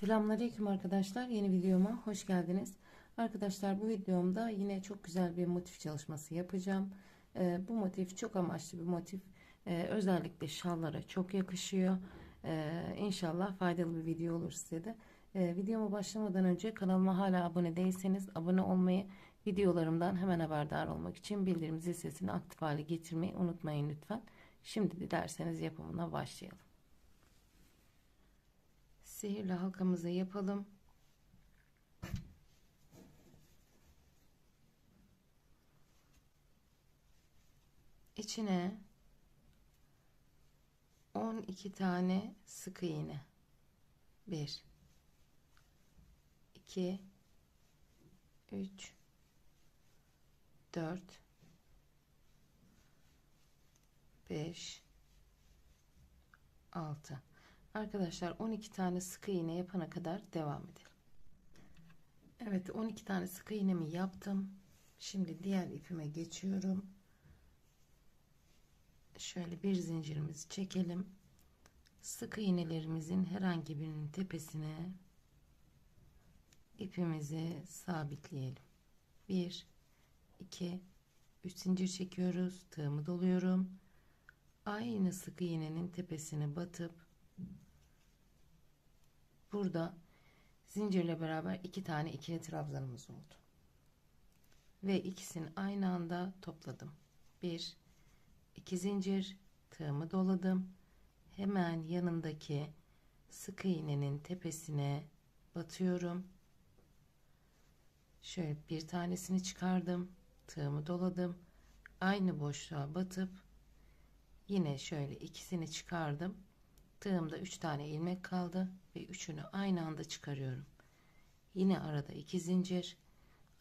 Selamünaleyküm arkadaşlar. Yeni videoma hoş geldiniz. Arkadaşlar bu videomda yine çok güzel bir motif çalışması yapacağım. Ee, bu motif çok amaçlı bir motif. Ee, özellikle şallara çok yakışıyor. Ee, inşallah faydalı bir video olur size de. Ee, videoma başlamadan önce kanalıma hala abone değilseniz abone olmayı, videolarımdan hemen haberdar olmak için bildirim zil sesini aktif hale getirmeyi unutmayın lütfen. Şimdi dilerseniz yapımına başlayalım. Sihirli halkamızı yapalım. İçine 12 tane sık iğne. 1 2 3 4 5 6 Arkadaşlar 12 tane sık iğne yapana kadar devam edelim. Evet 12 tane sık iğnemi yaptım. Şimdi diğer ipime geçiyorum. Şöyle bir zincirimizi çekelim. Sık iğnelerimizin herhangi birinin tepesine ipimizi sabitleyelim. 1 2 3 zincir çekiyoruz. Tığımı doluyorum. Aynı sık iğnenin tepesine batıp burada zincirle beraber iki tane ikili trabzanımız oldu. Ve ikisini aynı anda topladım. Bir, iki zincir tığımı doladım. Hemen yanındaki sık iğnenin tepesine batıyorum. Şöyle bir tanesini çıkardım. Tığımı doladım. Aynı boşluğa batıp yine şöyle ikisini çıkardım Tığımda 3 tane ilmek kaldı ve üçünü aynı anda çıkarıyorum. Yine arada 2 zincir.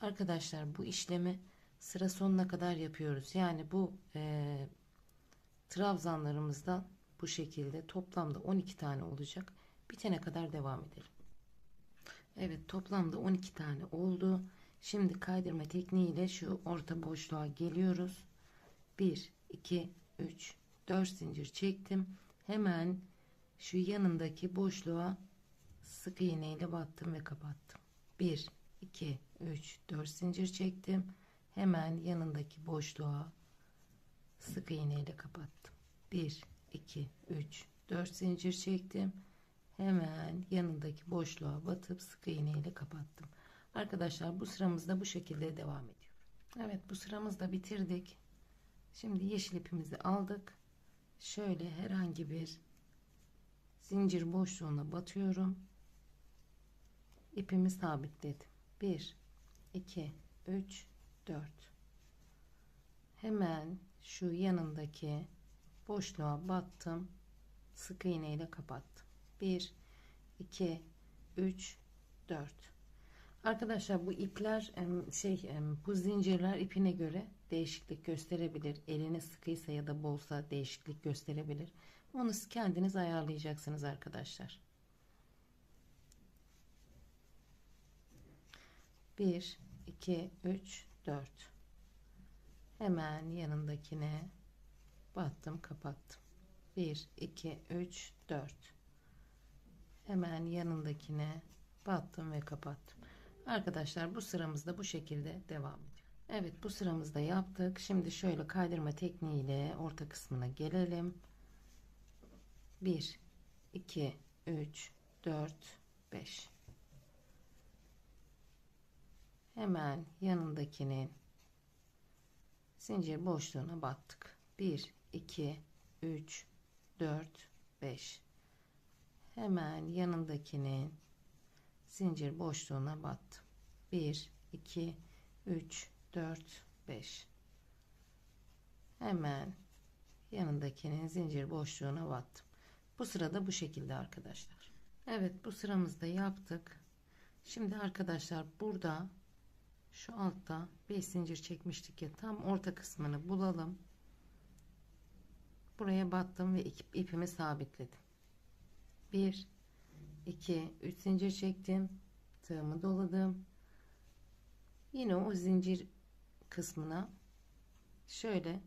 Arkadaşlar bu işlemi sıra sonuna kadar yapıyoruz. Yani bu e, trabzanlarımızdan bu şekilde toplamda 12 tane olacak. Bitene kadar devam edelim. Evet toplamda 12 tane oldu. Şimdi kaydırma tekniğiyle şu orta boşluğa geliyoruz. 1 2 3 4 zincir çektim. Hemen şu yanındaki boşluğa sık iğne ile battım ve kapattım. 1 2 3 4 zincir çektim. Hemen yanındaki boşluğa sık iğne ile kapattım. 1 2 3 4 zincir çektim. Hemen yanındaki boşluğa batıp sık iğne ile kapattım. Arkadaşlar bu sıramızda bu şekilde devam ediyor. Evet bu sıramızda bitirdik. Şimdi yeşil ipimizi aldık. Şöyle herhangi bir zincir boşluğuna batıyorum. İpimi sabitledim. 1 2 3 4 hemen şu yanındaki boşluğa battım. Sık iğne ile kapattım. 1 2 3 4 Arkadaşlar bu ipler şey bu zincirler ipine göre değişiklik gösterebilir. Eliniz sıkıysa ya da bolsa değişiklik gösterebilir. Onu kendiniz ayarlayacaksınız arkadaşlar. 1 2 3 4 Hemen yanındakine battım, kapattım. 1 2 3 4 Hemen yanındakine battım ve kapattım. Arkadaşlar bu sıramızda bu şekilde devam ediyor. Evet bu sıramızda yaptık. Şimdi şöyle kaydırma tekniğiyle orta kısmına gelelim. 1 2 3 4 5 hemen yanındakinin zincir boşluğuna battık. 1 2 3 4 5 hemen yanındakinin zincir boşluğuna battım. 1 2 3 4 5 hemen yanındakinin zincir boşluğuna battım bu sırada bu şekilde arkadaşlar. Evet bu sıramızda yaptık. Şimdi arkadaşlar burada şu altta 5 zincir çekmiştik ya tam orta kısmını bulalım. Buraya battım ve ipimi sabitledim. 1 2 3 zincir çektim. Tığımı doladım. Yine o zincir kısmına şöyle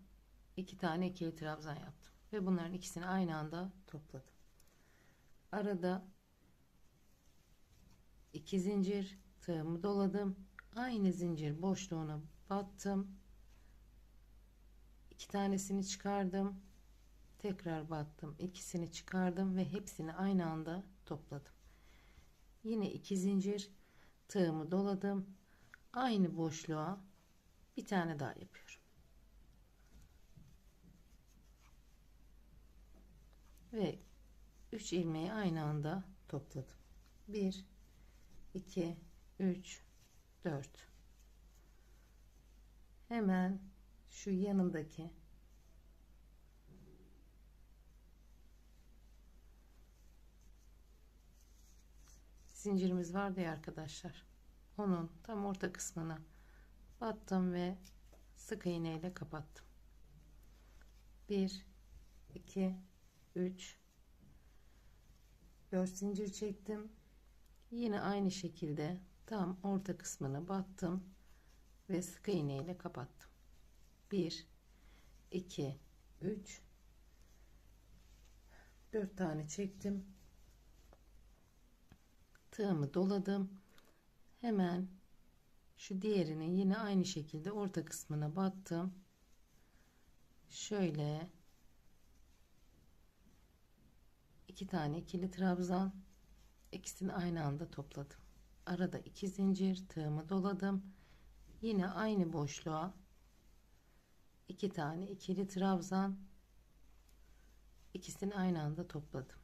iki tane ikili trabzan yaptım ve bunların ikisini aynı anda topladım. Arada 2 zincir tığımı doladım. Aynı zincir boşluğuna battım. İki tanesini çıkardım. Tekrar battım. İkisini çıkardım ve hepsini aynı anda topladım. Yine iki zincir tığımı doladım. Aynı boşluğa bir tane daha yapıyorum ve 3 ilmeği aynı anda topladım. 1 2 3 4 hemen şu yanındaki zincirimiz vardı ya arkadaşlar. Onun tam orta kısmına battım ve sık iğne ile kapattım. 1 2 3 4 zincir çektim. Yine aynı şekilde tam orta kısmına battım ve sık iğne ile kapattım. 1 2 3 4 tane çektim. Tığımı doladım. Hemen şu diğerini yine aynı şekilde orta kısmına battım. Şöyle iki tane ikili trabzan. İkisini aynı anda topladım. Arada iki zincir tığımı doladım. Yine aynı boşluğa iki tane ikili trabzan. İkisini aynı anda topladım.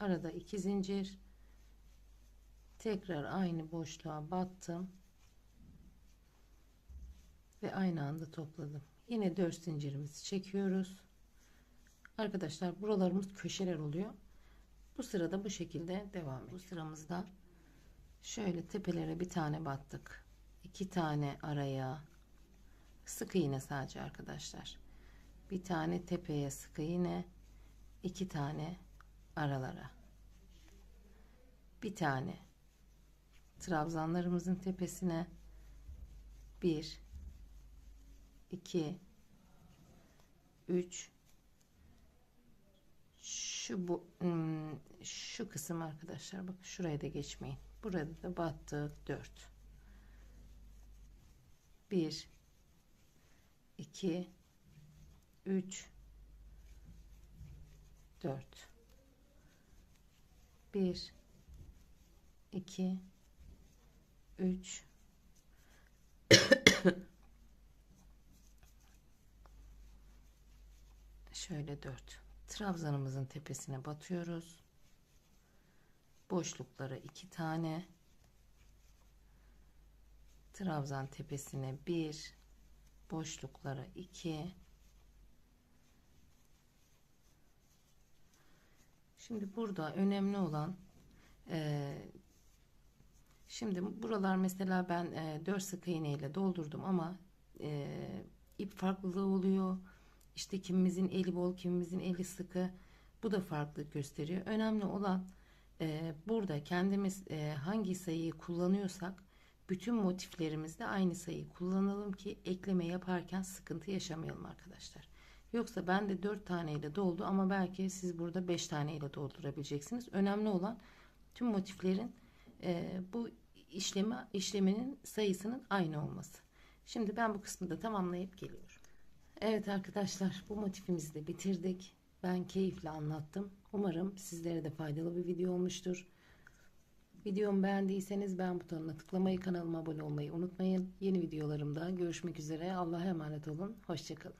Arada iki zincir. Tekrar aynı boşluğa battım. Ve aynı anda topladım. Yine 4 zincirimizi çekiyoruz arkadaşlar buralarımız köşeler oluyor. Bu sırada bu şekilde devam ediyor. bu sıramızda şöyle tepelere bir tane battık. İki tane araya sık iğne sadece arkadaşlar. Bir tane tepeye sık iğne iki tane aralara. Bir tane trabzanlarımızın tepesine 1 2 3 şu bu hmm, şu kısım arkadaşlar bakın şuraya da geçmeyin. Burada da battık 4 1 2 3 4 1 2 3 şöyle 4 trabzanımızın tepesine batıyoruz. Boşluklara iki tane. Trabzan tepesine bir boşluklara iki. Şimdi burada önemli olan e, şimdi buralar mesela ben e, 4 sık iğne ile doldurdum ama e, ip farklılığı oluyor işte kimimizin eli bol kimimizin eli sıkı bu da farklılık gösteriyor önemli olan e, burada kendimiz e, hangi sayıyı kullanıyorsak bütün motiflerimizde aynı sayıyı kullanalım ki ekleme yaparken sıkıntı yaşamayalım arkadaşlar. Yoksa ben de 4 tane ile doldu ama belki siz burada 5 tane ile doldurabileceksiniz. Önemli olan tüm motiflerin e, bu işlemi işleminin sayısının aynı olması. Şimdi ben bu kısmı da tamamlayıp geliyorum. Evet arkadaşlar bu motifimizi de bitirdik. Ben keyifle anlattım. Umarım sizlere de faydalı bir video olmuştur. Videomu beğendiyseniz beğen butonuna tıklamayı, kanalıma abone olmayı unutmayın. Yeni videolarımda görüşmek üzere. Allah'a emanet olun. Hoşçakalın.